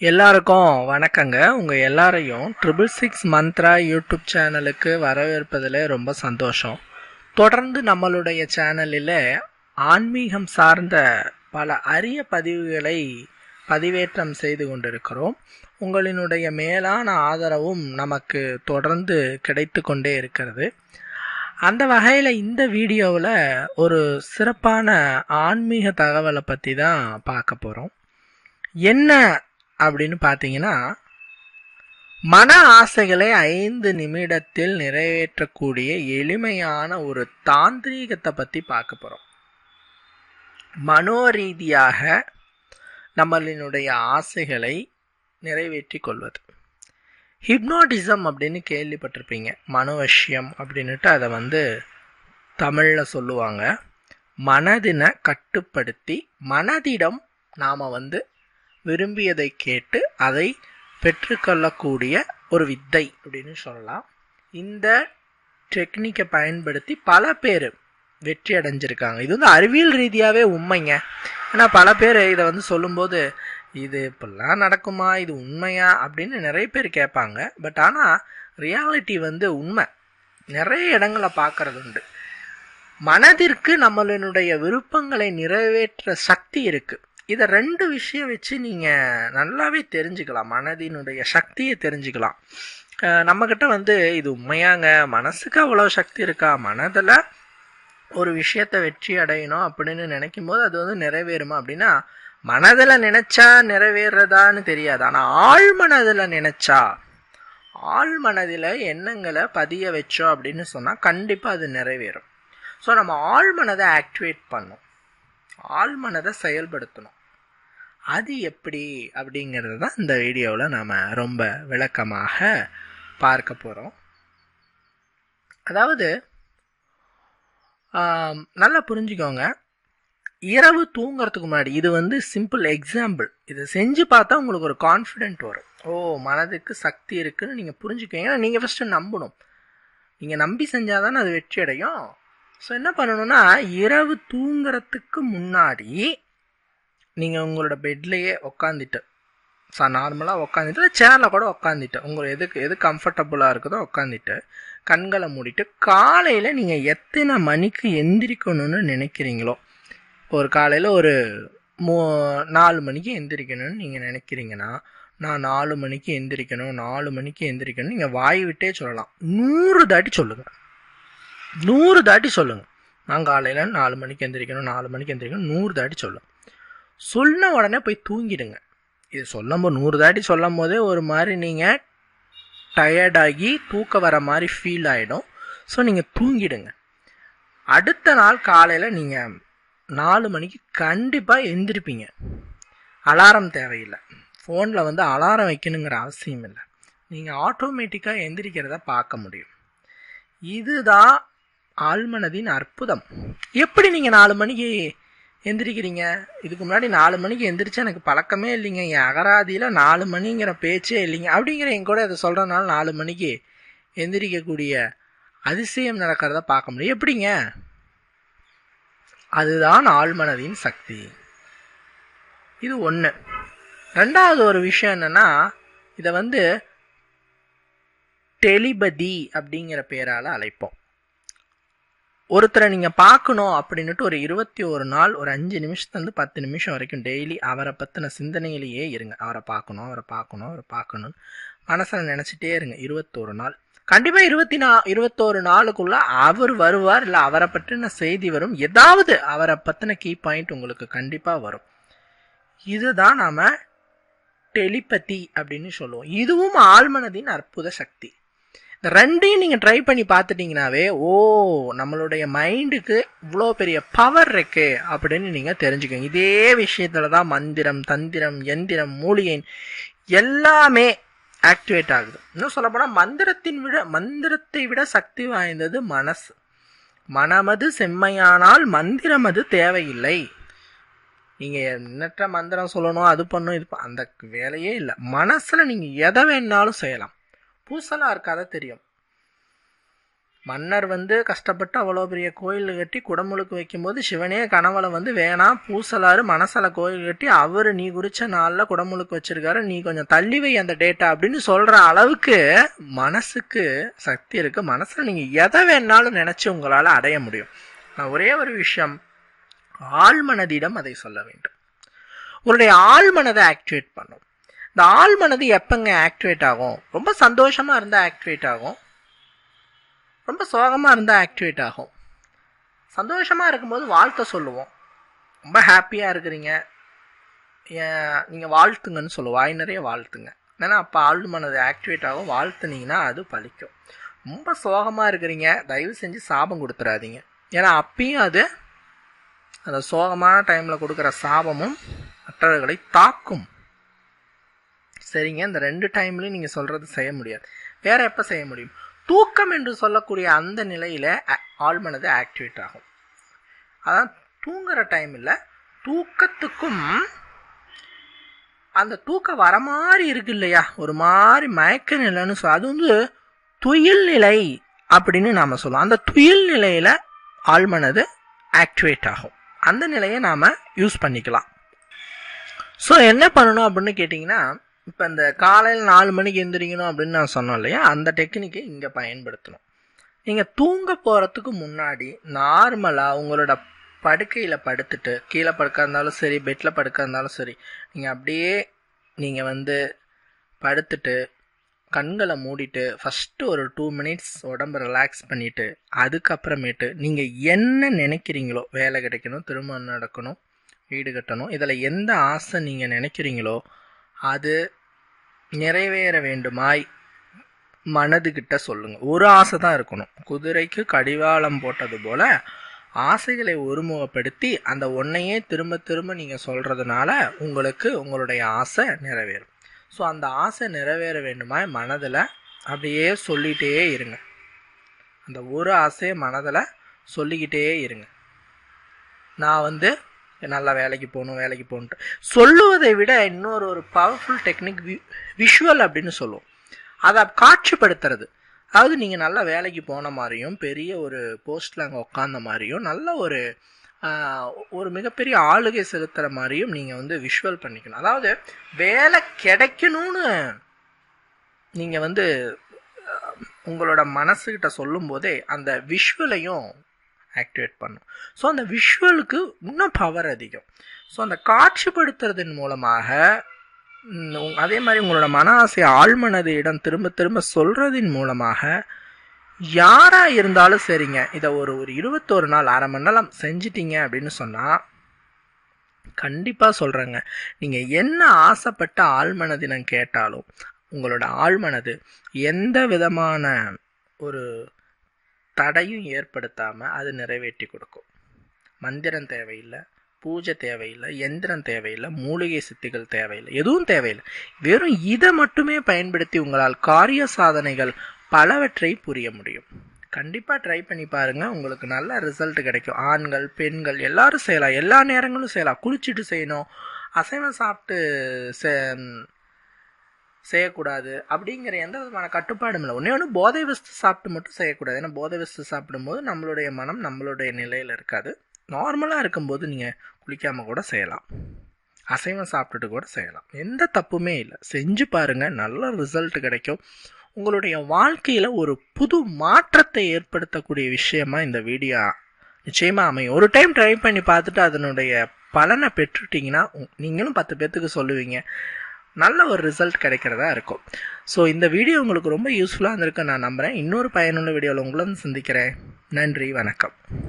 எல்லாருக்கும் வணக்கங்க. உங்கள் எல்லாரையும் ட்ரிபிள் சிக்ஸ் மந்த்ரா யூடியூப் சேனலுக்கு வரவேற்பதில் ரொம்ப சந்தோஷம். தொடர்ந்து நம்மளுடைய சேனலில் ஆன்மீகம் சார்ந்த பல அரிய பதிவுகளை பதிவேற்றம் செய்து கொண்டிருக்கிறோம். உங்களினுடைய மேலான ஆதரவும் நமக்கு தொடர்ந்து கிடைத்து கொண்டே இருக்கிறது. அந்த வகையில் இந்த வீடியோவில் ஒரு சிறப்பான ஆன்மீக தகவலை பற்றி தான் பார்க்க போகிறோம் என்ன அப்படின்னு பார்த்தீங்கன்னா மன ஆசைகளை ஐந்து நிமிடத்தில் நிறைவேற்றக்கூடிய எளிமையான ஒரு தாந்திரீகத்தை பற்றி பார்க்க போகிறோம் மனோரீதியாக நம்மளினுடைய ஆசைகளை நிறைவேற்றி கொள்வது. ஹிப்னாட்டிசம் அப்படின்னு கேள்விப்பட்டிருப்பீங்க. மனோவஷ்யம் அப்படின்னுட்டு அதை வந்து தமிழில் சொல்லுவாங்க. மனதினை கட்டுப்படுத்தி மனதிடம் நாம் வந்து விரும்பியதை கேட்டு அதை பெற்றுக்கொள்ளக்கூடிய ஒரு வித்தை அப்படின்னு சொல்லலாம். இந்த டெக்னிக்கை பயன்படுத்தி பல பேர் வெற்றி அடைஞ்சிருக்காங்க. இது வந்து அறிவியல் ரீதியாகவே உண்மைங்க. ஏன்னா பல பேர் இதை வந்து சொல்லும்போது இது இப்படிலாம் நடக்குமா? இது உண்மையா? அப்படின்னு நிறைய பேர் கேட்பாங்க. பட் ஆனால் ரியாலிட்டி வந்து உண்மை. நிறைய இடங்களை பார்க்கறது உண்டு. மனதிற்கு நம்மளினுடைய விருப்பங்களை நிறைவேற்ற சக்தி இருக்குது இதை ரெண்டு விஷயம் வச்சு நீங்கள் நல்லாவே தெரிஞ்சுக்கலாம். மனதினுடைய சக்தியை தெரிஞ்சுக்கலாம். நம்மக்கிட்ட வந்து இது உண்மையாங்க. மனசுக்கு அவ்வளோ சக்தி இருக்கா? மனதில் ஒரு விஷயத்தை வெற்றி அடையணும் அப்படின்னு நினைக்கும் போது அது வந்து நிறைவேறுமா? அப்படின்னா மனதில் நினச்சா நிறைவேறதான்னு தெரியாது. ஆனால் ஆழ் மனதில் நினச்சா ஆழ் மனதில் எண்ணங்களை பதிய வச்சோம் அப்படின்னு சொன்னால் கண்டிப்பாக அது நிறைவேறும். ஸோ நம்ம ஆழ் மனதை ஆக்டிவேட் பண்ணும். ஆழ் மனதை செயல்படுத்தணும். அது எப்படி அப்படிங்கிறது தான் இந்த வீடியோவில் நாம் ரொம்ப விளக்கமாக பார்க்க போகிறோம் அதாவது நல்லா புரிஞ்சுக்கோங்க. இரவு தூங்கிறதுக்கு முன்னாடி இது வந்து சிம்பிள் எக்ஸாம்பிள் இதை செஞ்சு பார்த்தா உங்களுக்கு ஒரு கான்ஃபிடென்ட் வரும். ஓ மனதுக்கு சக்தி இருக்குன்னு நீங்கள் புரிஞ்சுக்கோங்க நீங்கள் ஃபஸ்ட்டு நம்பணும். நீங்கள் நம்பி செஞ்சால் தானே அது வெற்றி அடையும் ஸோ என்ன பண்ணணும்னா இரவு தூங்குறதுக்கு முன்னாடி நீங்கள் உங்களோட பெட்லேயே உக்காந்துட்டு ஸோ நார்மலாக உக்காந்துட்டு சேரில் கூட உக்காந்துட்டு உங்களுக்கு எதுக்கு எது கம்ஃபர்டபுளாக இருக்குதோ உக்காந்துட்டு கண்களை மூடிட்டு காலையில் நீங்கள் எத்தனை மணிக்கு எந்திரிக்கணும்னு நினைக்கிறீங்களோ ஒரு காலையில் ஒரு மூ நாலு மணிக்கு எந்திரிக்கணும்னு நீங்கள் நினைக்கிறீங்கன்னா நான் நாலு மணிக்கு எந்திரிக்கணும் நாலு மணிக்கு எந்திரிக்கணும் நீங்கள் வாய் விட்டே சொல்லலாம். நூறு தாட்டி சொல்லுங்கள் நூறு தாட்டி சொல்லுங்கள் நான் காலையில் நாலு மணிக்கு எந்திரிக்கணும் நாலு மணிக்கு எந்திரிக்கணும் நூறு தாட்டி சொல்லுங்கள் சொன்ன உடனே போய் தூங்கிடுங்க. இது சொல்லும் போது நூறு தாட்டி சொல்லும் போதே ஒரு மாதிரி நீங்கள் டயர்டாகி தூக்க வர மாதிரி ஃபீல் ஆகிடும் ஸோ நீங்கள் தூங்கிடுங்க. அடுத்த நாள் காலையில் நீங்கள் நாலு மணிக்கு கண்டிப்பாக எந்திரிப்பீங்க. அலாரம் தேவையில்லை. ஃபோனில் வந்து அலாரம் வைக்கணுங்கிற அவசியம் இல்லை. நீங்கள் ஆட்டோமேட்டிக்காக எந்திரிக்கிறத பார்க்க முடியும். இதுதான் ஆழ்மனதின் அற்புதம். எப்படி நீங்கள் நாலு மணிக்கு எந்திரிக்கிறீங்க? இதுக்கு முன்னாடி நாலு மணிக்கு எந்திரிச்சா எனக்கு பழக்கமே இல்லைங்க. என் அகராதியில் நாலு மணிங்கிற பேச்சே இல்லைங்க. அப்படிங்கிற என் கூட இதை சொல்கிறனால நாலு மணிக்கு எந்திரிக்கக்கூடிய அதிசயம் நடக்கிறத பார்க்க முடியும். எப்படிங்க? அதுதான் ஆழ்மனதின் சக்தி. இது ஒன்று ரெண்டாவது ஒரு விஷயம் என்னென்னா இதை வந்து டெலிபதி அப்படிங்கிற பேரால் அழைப்போம். ஒருத்தரை நீங்கள் பார்க்கணும் அப்படின்னுட்டு ஒரு இருபத்தி ஒரு நாள் ஒரு அஞ்சு நிமிஷத்துலேருந்து பத்து நிமிஷம் வரைக்கும் டெய்லி அவரை பற்றின சிந்தனையிலேயே இருங்க. அவரை பார்க்கணும் அவரை பார்க்கணும் அவரை பார்க்கணுன்னு மனசில் நினச்சிட்டே இருங்க. இருபத்தோரு நாள். கண்டிப்பாக இருபத்தி நா இருபத்தோரு நாளுக்குள்ளே அவர் வருவார் இல்லை அவரை பற்றின செய்தி வரும். ஏதாவது அவரை பற்றின கீ பாயிண்ட் உங்களுக்கு கண்டிப்பாக வரும். இதுதான் நாம் டெலிபதி அப்படின்னு சொல்லுவோம். இதுவும் ஆழ்மனதின் அற்புத சக்தி. இந்த ரெண்டையும் நீங்கள் ட்ரை பண்ணி பார்த்துட்டிங்கனாவே ஓ நம்மளுடைய மைண்டுக்கு இவ்வளோ பெரிய பவர் இருக்கு அப்படின்னு நீங்கள் தெரிஞ்சுக்கோங்க. இதே விஷயத்தில் தான் மந்திரம் தந்திரம் எந்திரம் மூலிகை எல்லாமே ஆக்டிவேட் ஆகுது. இன்னும் சொல்லப்போனால் மந்திரத்தின் விட மந்திரத்தை விட சக்தி வாய்ந்தது மனசு. மனமது செம்மையானால் மந்திரம் அது தேவையில்லை. நீங்கள் எண்ணற்ற மந்திரம் சொல்லணும் அது பண்ணும் இது அந்த வேலையே இல்லை. மனசில் நீங்கள் எதை வேணாலும் செய்யலாம். பூசலாக இருக்காத தெரியும். மன்னர் வந்து கஷ்டப்பட்டு அவ்வளோ பெரிய கோயில் கட்டி குடமுழுக்கு வைக்கும்போது சிவனே கனவுல வந்து வேணாம் பூசலாறு மனசில் கோயில் கட்டி அவர் நீ குறித்த நாளில் குடமுழுக்கு வச்சிருக்காரு நீ கொஞ்சம் தள்ளி வை அந்த டேட்டா அப்படின்னு சொல்கிற அளவுக்கு மனசுக்கு சக்தி இருக்குது மனசில் நீங்கள் எதை வேணாலும் நினச்சி உங்களால் அடைய முடியும். நான் ஒரே ஒரு விஷயம் ஆழ்மனதிடம் அதை சொல்ல வேண்டும். உங்களுடைய ஆழ்மனதை ஆக்டிவேட் பண்ணும். இந்த ஆள் மனது எப்பங்க ஆக்டிவேட் ஆகும்? ரொம்ப சந்தோஷமாக இருந்தால் ஆக்டிவேட் ஆகும். ரொம்ப சோகமாக இருந்தால் ஆக்டிவேட் ஆகும். சந்தோஷமாக இருக்கும்போது வாழ்த்த சொல்லுவோம். ரொம்ப ஹாப்பியாக இருக்கிறீங்க. நீங்கள் வாழ்த்துங்கன்னு சொல்லுவோம். வாய் நிறைய வாழ்த்துங்க. ஏன்னா அப்போ ஆள் மனது ஆக்டிவேட் ஆகும். வாழ்த்துனீங்கன்னா அது பழிக்கும். ரொம்ப சோகமாக இருக்கிறீங்க. தயவு செஞ்சு சாபம் கொடுத்துடாதீங்க ஏன்னா அப்பயும் அது அந்த சோகமான டைமில் கொடுக்குற சாபமும் மற்றவர்களை தாக்கும். சரிங்க இந்த ரெண்டு டைம்லையும் நீங்கள் சொல்கிறது செய்ய முடியாது. வேறு எப்போ செய்ய முடியும்? தூக்கம் என்று சொல்லக்கூடிய அந்த நிலையில் ஆழ்மனது ஆக்டிவேட் ஆகும். அதான் தூங்குற டைம் இல்லை தூக்கத்துக்கும் அந்த தூக்கம் வர மாதிரி இருக்கு இல்லையா? ஒரு மாதிரி மயக்க நிலைன்னு சொல் அது வந்து துயில் நிலை அப்படின்னு நாம் சொல்லுவோம். அந்த துயில் நிலையில் ஆழ்மனது ஆக்டிவேட் ஆகும். அந்த நிலையை நாம் யூஸ் பண்ணிக்கலாம். ஸோ என்ன பண்ணணும் அப்படின்னு கேட்டிங்கன்னா இப்போ இந்த காலையில் நாலு மணிக்கு எந்திரிக்கணும் அப்படின்னு நான் சொன்னோம் இல்லையா? அந்த டெக்னிக்கை இங்கே பயன்படுத்தணும். நீங்கள் தூங்க போகிறதுக்கு முன்னாடி நார்மலாக உங்களோட படுக்கையில் படுத்துட்டு கீழே படுக்க இருந்தாலும் சரி பெட்டில் படுக்க இருந்தாலும் சரி நீங்கள் அப்படியே நீங்கள் வந்து படுத்துட்டு கண்களை மூடிட்டு ஃபஸ்ட்டு ஒரு டூ மினிட்ஸ் உடம்பை ரிலாக்ஸ் பண்ணிவிட்டு அதுக்கப்புறமேட்டு நீங்கள் என்ன நினைக்கிறீங்களோ வேலை கிடைக்கணும் திருமணம் நடக்கணும் வீடு கட்டணும் இதில் எந்த ஆசை நீங்கள் நினைக்கிறீங்களோ அது நிறைவேற வேண்டுமாய் மனதுகிட்ட சொல்லுங்கள் ஒரு ஆசை தான் இருக்கணும். குதிரைக்கு கடிவாளம் போட்டது போல் ஆசைகளை ஒருமுகப்படுத்தி அந்த ஒன்றையே திரும்ப திரும்ப நீங்கள் சொல்கிறதுனால உங்களுக்கு உங்களுடைய ஆசை நிறைவேறும். ஸோ அந்த ஆசை நிறைவேற வேண்டுமாய் மனதில் அப்படியே சொல்லிகிட்டே இருங்க. அந்த ஒரு ஆசையை மனதில் சொல்லிக்கிட்டே இருங்க. நான் வந்து நல்லா வேலைக்கு போகணும் வேலைக்கு போகணுன்ட்டு சொல்லுவதை விட இன்னொரு ஒரு பவர்ஃபுல் டெக்னிக் வி விஷுவல் அப்படின்னு சொல்லுவோம். அதை காட்சிப்படுத்துறது. அதாவது நீங்கள் நல்லா வேலைக்கு போன மாதிரியும் பெரிய ஒரு போஸ்ட்டில் அங்கே உட்காந்த மாதிரியும் நல்ல ஒரு ஒரு மிகப்பெரிய ஆளுகை செலுத்துகிற மாதிரியும் நீங்கள் வந்து விஷுவல் பண்ணிக்கணும். அதாவது வேலை கிடைக்கணும்னு நீங்கள் வந்து உங்களோட மனசுக்கிட்ட சொல்லும் போதே அந்த விஷுவலையும் ஆக்டிவேட் பண்ணும். ஸோ அந்த விஷுவலுக்கு இன்னும் பவர் அதிகம். ஸோ அந்த காட்சிப்படுத்துறதன் மூலமாக அதே மாதிரி உங்களோட மன ஆசை ஆழ்மனது இடம் திரும்ப திரும்ப சொல்கிறதின் மூலமாக யாராக இருந்தாலும் சரிங்க. இதை ஒரு ஒரு இருபத்தோரு நாள் அரை மணி நேரம் செஞ்சிட்டிங்க அப்படின்னு சொன்னால் கண்டிப்பாக சொல்கிறேங்க நீங்கள் என்ன ஆசைப்பட்ட ஆழ்மனதினம் கேட்டாலும் உங்களோட ஆழ்மனது எந்த விதமான ஒரு தடையும் ஏற்படுத்தாமல் அது நிறைவேற்றி கொடுக்கும். மந்திரம் தேவையில்லை பூஜை தேவையில்லை எந்திரம் தேவையில்லை மூலிகை சித்திகள் தேவையில்லை எதுவும் தேவையில்லை. வெறும் இதை மட்டுமே பயன்படுத்தி உங்களால் காரிய சாதனைகள் பலவற்றை புரிய முடியும். கண்டிப்பாக ட்ரை பண்ணி பாருங்கள் உங்களுக்கு நல்ல ரிசல்ட் கிடைக்கும். ஆண்கள் பெண்கள் எல்லாரும் செய்யலாம். எல்லா நேரங்களும் செய்யலாம். குளிச்சுட்டு செய்யணும். அசைவம் சாப்பிட்டு செய்யக்கூடாது அப்படிங்கிற எந்த விதமான கட்டுப்பாடும் இல்லை. ஒன்றே ஒன்று போதை வஸ்து சாப்பிட்டு மட்டும் செய்யக்கூடாது. ஏன்னா போதை வஸ்து சாப்பிடும்போது நம்மளுடைய மனம் நம்மளுடைய நிலையில் இருக்காது. நார்மலாக இருக்கும்போது நீங்கள் குளிக்காமல் கூட செய்யலாம். அசைவம் சாப்பிட்டுட்டு கூட செய்யலாம். எந்த தப்புமே இல்லை. செஞ்சு பாருங்கள் நல்ல ரிசல்ட் கிடைக்கும். உங்களுடைய வாழ்க்கையில் ஒரு புது மாற்றத்தை ஏற்படுத்தக்கூடிய விஷயமா இந்த வீடியோ நிச்சயமாக அமையும். ஒரு டைம் ட்ரை பண்ணி பார்த்துட்டு அதனுடைய பலனை பெற்றுட்டிங்கன்னா நீங்களும் பத்து பேர்த்துக்கு சொல்லுவீங்க நல்ல ஒரு ரிசல்ட் கிடைக்கிறதா இருக்கும். ஸோ இந்த வீடியோ உங்களுக்கு ரொம்ப யூஸ்ஃபுல்லாக இருந்திருக்கு நான் நம்புகிறேன் இன்னொரு பயனுள்ள வீடியோவில் உங்களும் சந்திக்கிறேன். நன்றி வணக்கம்.